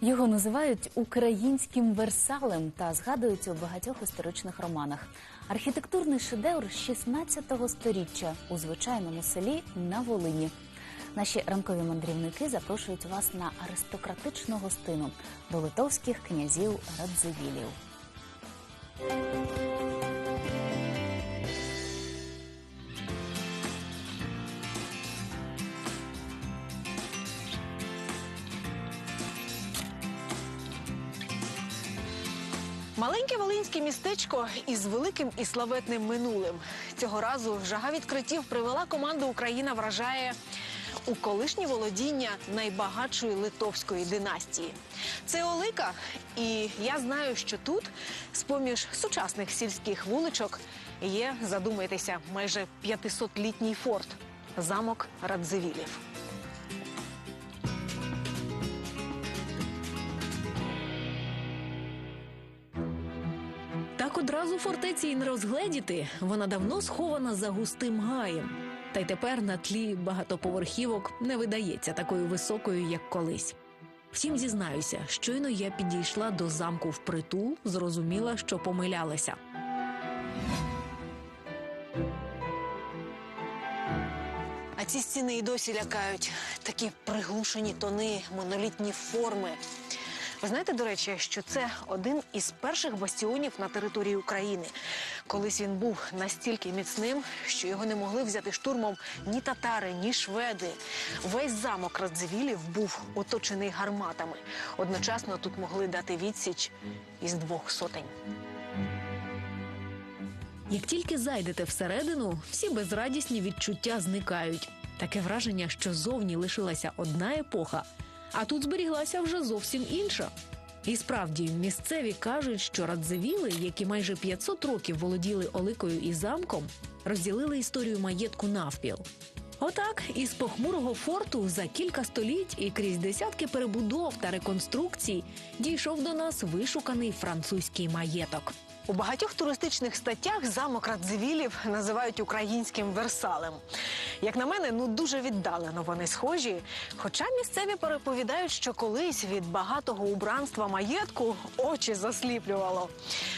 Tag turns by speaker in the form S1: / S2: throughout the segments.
S1: Його називають українським Версалем та згадують у багатьох історичних романах. Архітектурний шедевр 16 сторіччя у звичайному селі на Волині. Наші ранкові мандрівники запрошують вас на аристократичну гостину до литовських князів Радзивілів.
S2: Маленьке волинське містечко із великим і славетним минулим. Цього разу жага відкриттів привела команду Україна вражає у колишнє володіння найбагатшої литовської династії. Це Олика, і я знаю, що тут, з-поміж сучасних сільських вуличок, є, задумайтеся, майже 500-літній форт замок Радзивілів. Так одразу фортеці й не розгледіти. Вона давно схована за густим гаєм. Та й тепер на тлі багатоповерхівок не видається такою високою, як колись. Втім, зізнаюся, щойно я підійшла до замку впритул, зрозуміла, що помилялася. А ці стіни і досі лякають. Такі приглушені тони, монолітні форми. Ви знаєте, до речі, що це один із перших бастіонів на території України. Колись він був настільки міцним, що його не могли взяти штурмом ні татари, ні шведи. Весь замок Радзивілів був оточений гарматами. Одночасно тут могли дати відсіч із двох сотень. Як тільки зайдете всередину, всі безрадісні відчуття зникають. Таке враження, що зовні лишилася одна епоха, а тут зберіглася вже зовсім інша. І справді місцеві кажуть, що радзивіли, які майже 500 років володіли Оликою і замком, розділили історію маєтку навпіл. Отак, із похмурого форту за кілька століть і крізь десятки перебудов та реконструкцій дійшов до нас вишуканий французький маєток. У багатьох туристичних статтях замок Радзивілів називають українським Версалем. Як на мене, ну дуже віддалено вони схожі. Хоча місцеві переповідають, що колись від багатого убранства маєтку очі засліплювало.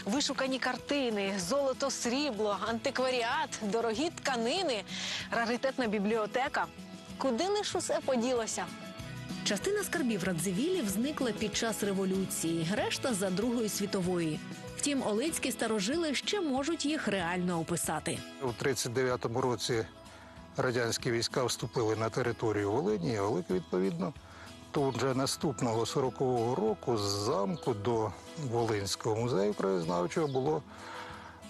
S2: Вишукані картини, золото, срібло, антикваріат, дорогі тканини, раритетна бібліотека. Куди лиш усе поділося? Частина скарбів Радзивілів зникла під час революції, решта за Другої світової. Втім, олицькі старожили ще можуть їх реально описати.
S3: У 39-му році радянські війська вступили на територію Волині, і відповідно, тут же наступного 40-го року з замку до Волинського музею краєзнавчого було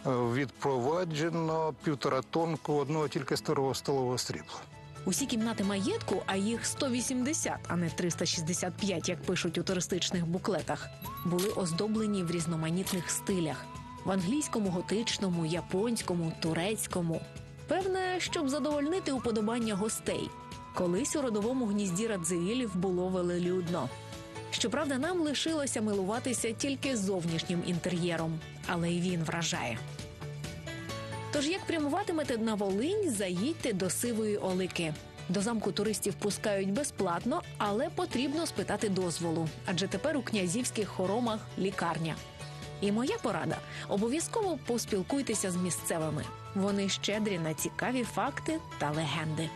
S3: е, відпроваджено півтора тонку одного тільки старого столового срібла.
S2: Усі кімнати маєтку, а їх 180, а не 365, як пишуть у туристичних буклетах, були оздоблені в різноманітних стилях: в англійському, готичному, японському, турецькому. Певне, щоб задовольнити уподобання гостей. Колись у родовому гнізді Радзивілів було велелюдно. Щоправда, нам лишилося милуватися тільки зовнішнім інтер'єром, але й він вражає. Тож, як прямуватимете на Волинь, заїдьте до сивої Олики. До замку туристів пускають безплатно, але потрібно спитати дозволу, адже тепер у князівських хоромах лікарня. І моя порада: обов'язково поспілкуйтеся з місцевими. Вони щедрі на цікаві факти та легенди.